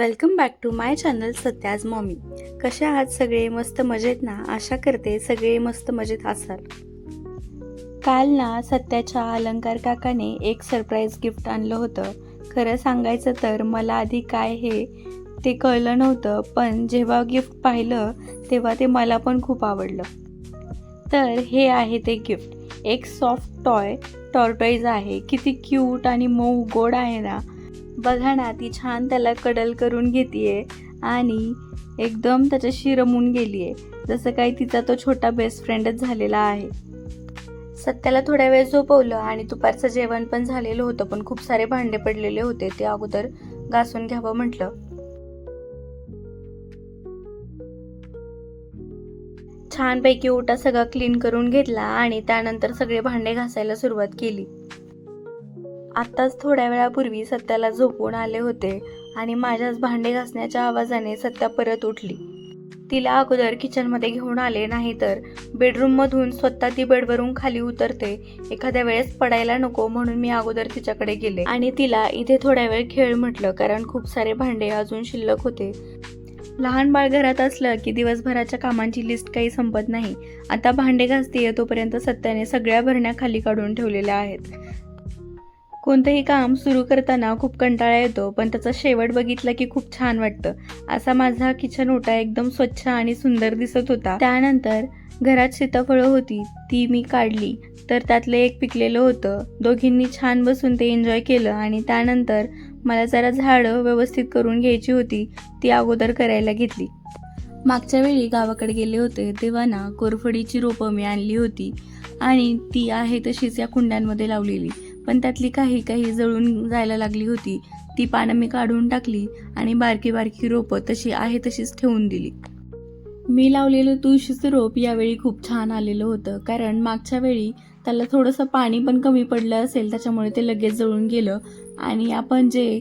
Welcome back to my channel Satya's mommy. कशा आहात सगळे? मस्त मजेत ना? आशा करते सगळे मस्त मजेत असाल. काल ना सत्याच्या अलंकार काकाने एक सरप्राईज गिफ्ट आणलं होतं. खरं सांगायचं तर मला आधी काय हे ते कळलं नव्हतं पण जेव्हा गिफ्ट पाहिलं तेव्हा ते मला पण खूप आवडलं. तर हे आहे ते गिफ्ट एक सॉफ्ट टॉय टॉर्टॉईज आहे. किती क्यूट आणि मऊ गोड आहे ना. बघा ना ती छान त्याला कडल करून घेते आणि एकदम त्याच्याशी रमून गेली आहे जसं काही तिचा तो छोटा बेस्ट फ्रेंडच झालेला आहे. सत्याला थोड्या वेळ झोपवलं आणि दुपारचं जेवण पण झालेलं होतं पण खूप सारे भांडे पडलेले होते. ते अगोदर घासून घ्यावं म्हटलं. छानपैकी ओटा सगळा क्लीन करून घेतला आणि त्यानंतर सगळे भांडे घासायला सुरुवात केली. आत्ताच थोड्या वेळापूर्वी सत्याला झोपून आले होते आणि माझ्याच भांडे घासण्याच्या आवाजाने सत्या परत उठली. तिला अगोदर किचनमध्ये घेऊन आले नाही तर बेडरूममधून स्वतः ती बेडवरून खाली उतरते. एखाद्या वेळेस पडायला नको म्हणून मी अगोदर तिच्याकडे गेले आणि तिला इथे थोड्या वेळ खेळ म्हटलं कारण खूप सारे भांडे अजून शिल्लक होते. लहान बाळ घरात असलं की दिवसभराच्या कामांची लिस्ट काही संपत नाही. आता भांडे घासतीये तोपर्यंत सत्याने सगळ्या भरण्या खाली काढून ठेवलेल्या आहेत. कोणतंही काम सुरू करताना खूप कंटाळा येतो पण त्याचा शेवट बघितला की खूप छान वाटतं. असा माझा किचन ओटा एकदम स्वच्छ आणि सुंदर दिसत होता. त्यानंतर घरात सीताफळं होती ती मी काढली. तर त्यातलं एक पिकलेलं होतं. दोघींनी छान बसून ते एन्जॉय केलं आणि त्यानंतर मला जरा झाडं व्यवस्थित करून घ्यायची होती ती अगोदर करायला घेतली. मागच्या वेळी गावाकडे गेले होते तेव्हा ना कोरफडीची रोपं मी आणली होती आणि ती आहे तशीच या कुंड्यांमध्ये लावलेली. पण त्यातली काही काही जळून जायला लागली होती. ती पानं मी काढून टाकली आणि बारकी बारकी रोपं तशी आहे तशीच ठेवून दिली. मी लावलेलं तुळशीचं रोप यावेळी खूप छान आलेलं होतं. कारण मागच्या वेळी त्याला थोडंसं पाणी पण कमी पडलं असेल त्याच्यामुळे ते लगेच जळून गेलं. आणि आपण जे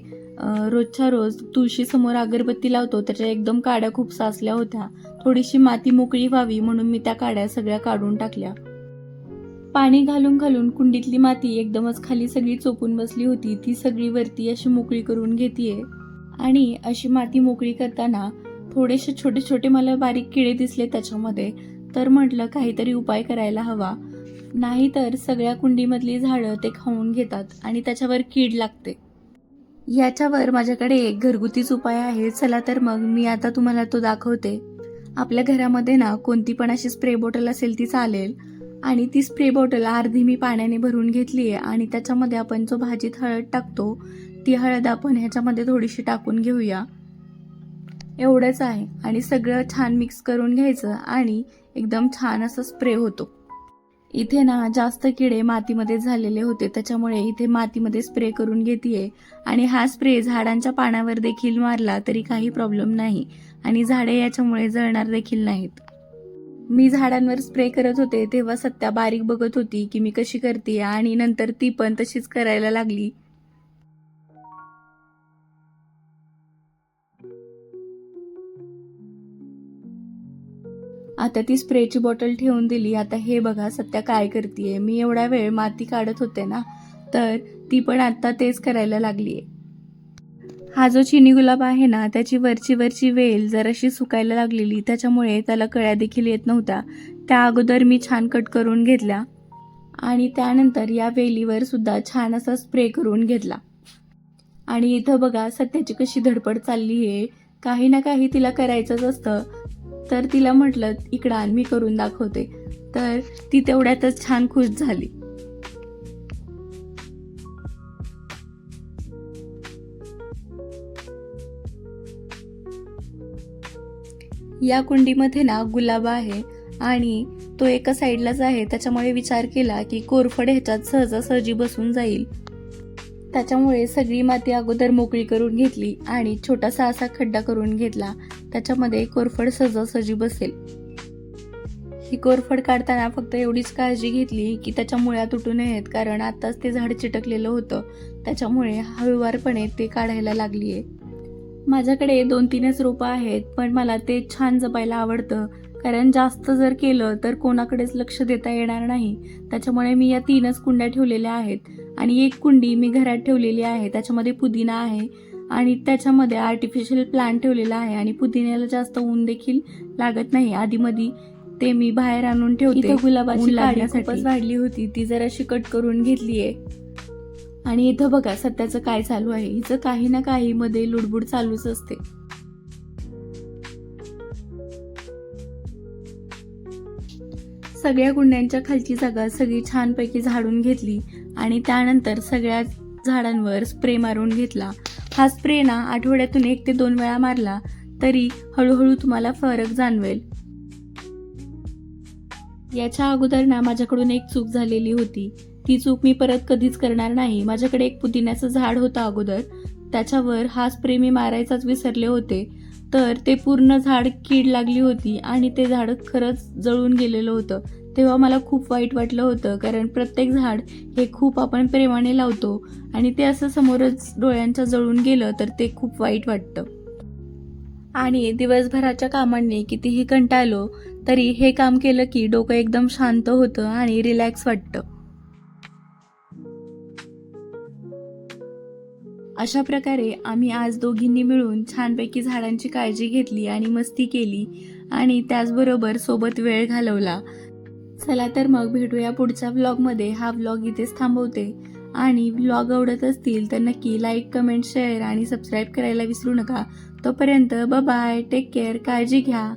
रोजच्या रोज तुळशीसमोर अगरबत्ती लावतो त्याच्या एकदम काड्या खूप साचल्या होत्या. थोडीशी माती मोकळी व्हावी म्हणून मी त्या काड्या सगळ्या काढून टाकल्या. पाणी घालून घालून कुंडीतली माती एकदमच खाली सगळी चोपून बसली होती. ती सगळी वरती अशी मोकळी करून घेतीये. आणि अशी माती मोकळी करताना थोडेसे छोटे छोटे मला बारीक किडे दिसले त्याच्यामध्ये. तर म्हटलं काहीतरी उपाय करायला हवा. नाहीतर सगळ्या कुंडीमधली झाडं ते खाऊन घेतात आणि त्याच्यावर कीड लागते. याच्यावर माझ्याकडे एक घरगुतीच उपाय आहे. चला तर मग मी आता तुम्हाला तो दाखवते. आपल्या घरामध्ये ना कोणती पण अशी स्प्रे बॉटल असेल ती चालेल. आणि ती स्प्रे बॉटल अर्धी मी पाण्याने भरून घेतली आहे आणि त्याच्यामध्ये आपण जो भाजीत हळद टाकतो ती हळद आपण ह्याच्यामध्ये थोडीशी टाकून घेऊया. एवढंच आहे. आणि सगळं छान मिक्स करून घ्यायचं आणि एकदम छान असं स्प्रे होतो. इथे ना जास्त किडे मातीमध्ये झालेले होते त्याच्यामुळे इथे मातीमध्ये स्प्रे करून घेते आणि हा स्प्रे झाडांच्या पानावर देखील मारला तरी काही प्रॉब्लेम नाही. आणि झाडे याच्यामुळे जळणार देखील नाहीत. मी झाडांवर स्प्रे करत होते तेव्हा सत्या बारीक बघत होती की मी कशी करते आणि नंतर ती पण तशीच करायला लागली. आता ती स्प्रेची बॉटल ठेवून दिली. आता हे बघा सत्या काय करते मी एवढा वेळ माती काढत होते ना तर ती पण आता तेच करायला लागलीये. हा जो चिनी गुलाब आहे ना त्याची वरची वरची वेल जराशी सुकायला लागलेली त्याच्यामुळे त्याला कळ्या देखील येत नव्हत्या. त्या अगोदर मी छान कट करून घेतल्या आणि त्यानंतर या वेलीवर सुद्धा छान असा स्प्रे करून घेतला. आणि इथं बघा सत्याची कशी धडपड चालली आहे. काही ना काही तिला करायचंच असतं. तर तिला म्हटलं इकडं आण मी करून दाखवते. तर ती तेवढ्यातच छान खुश झाली. या कुंडीमध्ये ना गुलाब आहे आणि तो एका साईडलाच आहे. त्याच्यामुळे विचार केला की कोरफड ह्याच्यात सहजासहजी बसून जाईल. त्याच्यामुळे सगळी माती अगोदर मोकळी करून घेतली आणि छोटासा असा खड्डा करून घेतला. त्याच्यामध्ये कोरफड सहजासहजी बसेल. ही कोरफड काढताना फक्त एवढीच काळजी घेतली की त्याच्या मुळ्या तुटू नयेत कारण आताच ते झाड चिटकलेलं होतं. त्याच्यामुळे हळूवारपणे ते काढायला लागली आहे माझ्याकडे दोन तीनच रोपं आहेत पण मला ते छान जपायला आवडतं. कारण जास्त जर केलं तर कोणाकडेच लक्ष देता येणार नाही. त्याच्यामुळे मी या तीनच कुंड्या ठेवलेल्या आहेत. आणि एक कुंडी मी घरात ठेवलेली आहे त्याच्यामध्ये पुदिना आहे. आणि त्याच्यामध्ये आर्टिफिशियल प्लांट ठेवलेला आहे आणि पुदिन्याला जास्त ऊन देखील लागत नाही. आधीमध्ये ते मी बाहेर आणून ठेवते गुलाबाची. खूपच वाढली होती ती जराशी कट करून घेतलीये. आणि इथं बघा सध्याचं काय चालू आहे. हिचं काही ना काही मध्ये लुडबुड चालूच असते. सगळ्या कुंड्यांच्या खालची जागा सगळी छानपैकी झाडून घेतली आणि त्यानंतर सगळ्या झाडांवर स्प्रे मारून घेतला. हा स्प्रे ना आठवड्यातून एक ते दोन वेळा मारला तरी हळूहळू तुम्हाला फरक जाणवेल. याच्या अगोदर ना माझ्याकडून एक चूक झालेली होती. ती चूक मी परत कधीच करणार नाही. माझ्याकडे एक पुदिन्याचं झाड होतं अगोदर. त्याच्यावर हा स्प्रे मी मारायचाच विसरले होते. तर ते पूर्ण झाड कीड लागली होती आणि ते झाड खरंच जळून गेलेलं होतं. तेव्हा मला खूप वाईट वाटलं होतं कारण प्रत्येक झाड हे खूप आपण प्रेमाने लावतो आणि ते असं समोरच डोळ्यांच्या जळून गेलं तर ते खूप वाईट वाटतं. आणि दिवसभराच्या कामांनी कितीही कंटाळलो तरी हे काम केलं की डोकं एकदम शांत होतं आणि रिलॅक्स वाटतं. अशा प्रकारे आम्ही आज दोघींनी मिळून छानपैकी झाडांची काळजी घेतली आणि मस्ती केली आणि त्याचबरोबर सोबत वेळ घालवला. चला तर मग भेटूया पुढच्या व्लॉगमध्ये. हा व्लॉग इथेच थांबवते. आणि व्लॉग आवडत असतील तर नक्की लाईक कमेंट शेअर आणि सबस्क्राईब करायला विसरू नका. तोपर्यंत बाय टेक केअर काळजी घ्या.